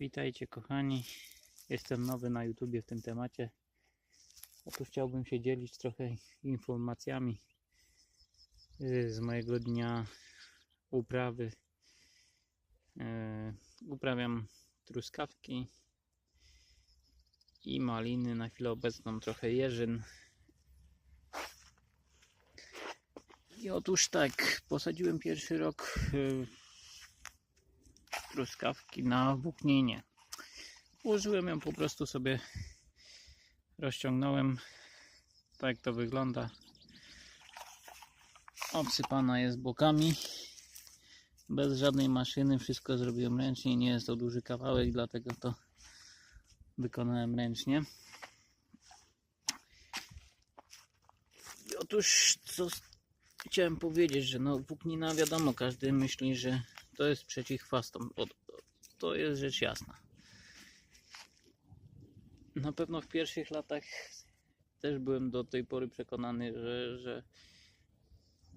Witajcie kochani. Jestem nowy na YouTubie w tym temacie. Otóż chciałbym się dzielić trochę informacjami y, z mojego dnia uprawy. Y, Uprawiam truskawki i maliny. Na chwilę obecną trochę jeżyn. I otóż tak, posadziłem pierwszy rok y, truskawki na włóknienie. Ułożyłem ją po prostu sobie, rozciągnąłem. Tak to wygląda. Obsypana jest bokami. Bez żadnej maszyny, wszystko zrobiłem ręcznie. Nie jest to duży kawałek, dlatego to wykonałem ręcznie. Otóż, co chciałem powiedzieć, że no włóknina wiadomo, każdy myśli, że to jest przeciw chwastom. O, To jest rzecz jasna. Na pewno w pierwszych latach też byłem do tej pory przekonany, że, że,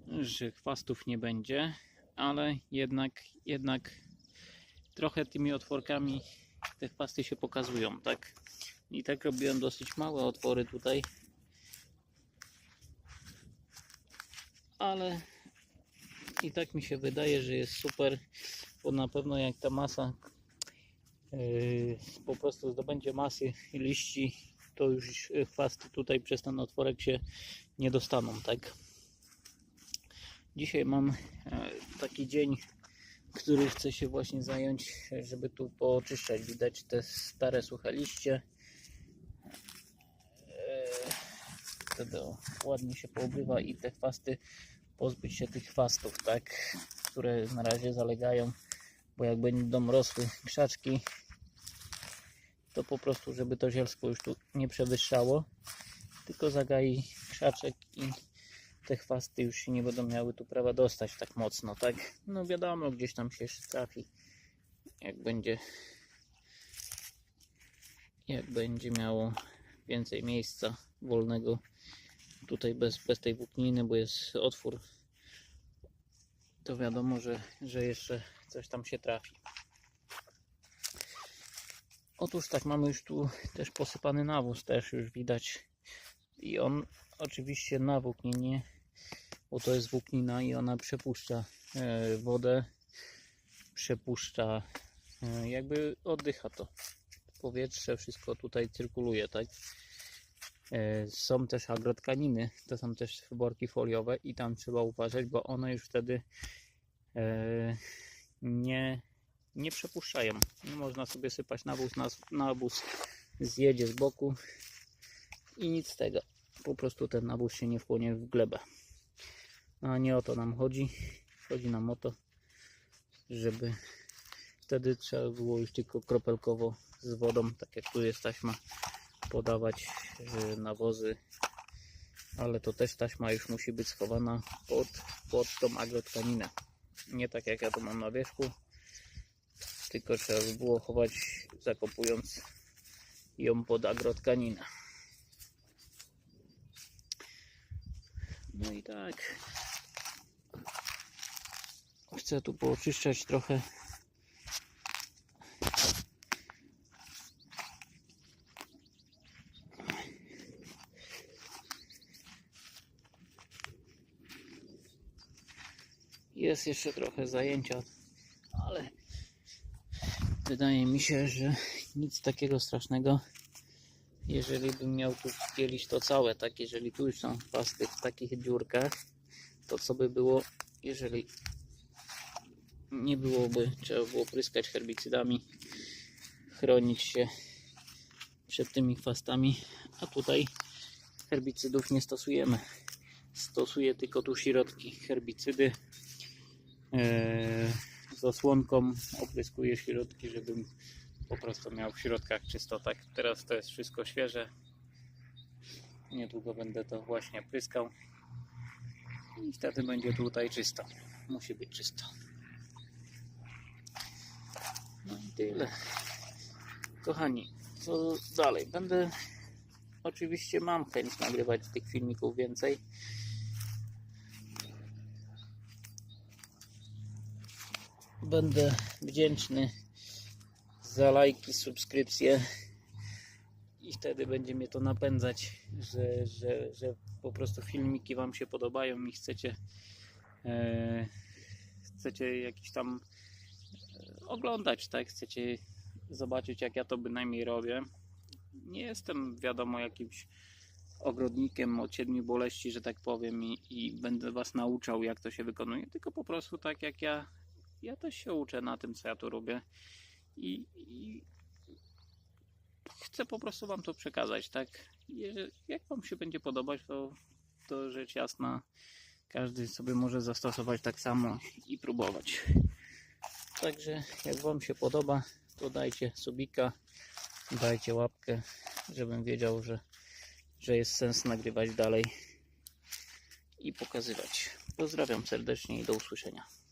że chwastów nie będzie, ale jednak, jednak trochę tymi otworkami te chwasty się pokazują, tak? I tak robiłem dosyć małe otwory tutaj. Ale i tak mi się wydaje, że jest super, bo na pewno jak ta masa yy, po prostu zdobędzie masy liści, to już chwasty tutaj przez ten otworek się nie dostaną, tak? Dzisiaj mam e, taki dzień, który chcę się właśnie zająć, żeby tu pooczyszczać. Widać te stare suche liście. E, Wtedy ładnie się poobrywa i te chwasty pozbyć się tych chwastów, tak, które na razie zalegają, bo jak będą rosły krzaczki, to po prostu, żeby to zielsko już tu nie przewyższało, tylko zagai krzaczek i te chwasty już się nie będą miały tu prawa dostać tak mocno, tak? No wiadomo, gdzieś tam się jeszcze trafi, jak będzie jak będzie miało więcej miejsca wolnego tutaj bez, bez tej włókniny, bo jest otwór, to wiadomo, że, że jeszcze coś tam się trafi. Otóż tak, mamy już tu też posypany nawóz, też już widać. I on oczywiście na włókninie, bo to jest włóknina i ona przepuszcza e, wodę, przepuszcza, e, jakby oddycha to powietrze, wszystko tutaj cyrkuluje, tak? E, Są też agrotkaniny, to są też worki foliowe i tam trzeba uważać, bo one już wtedy e, nie, nie przepuszczają. Nie można sobie sypać nawóz, nas- nawóz zjedzie z boku i nic z tego. Po prostu ten nawóz się nie wchłonie w glebę. A nie o to nam chodzi. Chodzi nam o to, żeby wtedy trzeba było już tylko kropelkowo z wodą, tak jak tu jest taśma, podawać e, nawozy, ale to też taśma już musi być schowana pod, pod tą agrotkaninę. Nie tak jak ja to mam na wierzchu, tylko trzeba by było chować zakopując ją pod agrotkaninę. No i tak. Chcę tu pooczyszczać trochę Jest jeszcze trochę zajęcia, ale wydaje mi się, że nic takiego strasznego. Jeżeli bym miał tu wpielić to całe, tak, jeżeli tu już są chwasty w takich dziurkach, to co by było, jeżeli nie byłoby, trzeba było pryskać herbicydami, chronić się przed tymi chwastami, a tutaj herbicydów nie stosujemy. Stosuję tylko tu środki, herbicydy, Eee, z osłonką opryskuję środki, żebym po prostu miał w środkach czysto. Tak, teraz to jest wszystko świeże. Niedługo będę to właśnie pryskał. I wtedy będzie tutaj czysto. Musi być czysto. No i tyle. Kochani, co dalej? Będę oczywiście mam chęć nagrywać tych filmików więcej. Będę wdzięczny za lajki, subskrypcje i wtedy będzie mnie to napędzać, że, że, że po prostu filmiki Wam się podobają i chcecie e, chcecie jakiś tam e, oglądać, tak? Chcecie zobaczyć jak ja to bynajmniej robię. Nie jestem wiadomo jakimś ogrodnikiem od siedmiu boleści, że tak powiem i, i będę Was nauczał jak to się wykonuje, tylko po prostu tak jak ja ja też się uczę na tym co ja tu robię i, i chcę po prostu Wam to przekazać, tak? Jeżeli, jak Wam się będzie podobać, to, to rzecz jasna, każdy sobie może zastosować tak samo i próbować. Także jak Wam się podoba, to dajcie subika, dajcie łapkę, żebym wiedział, że, że jest sens nagrywać dalej i pokazywać. Pozdrawiam serdecznie i do usłyszenia.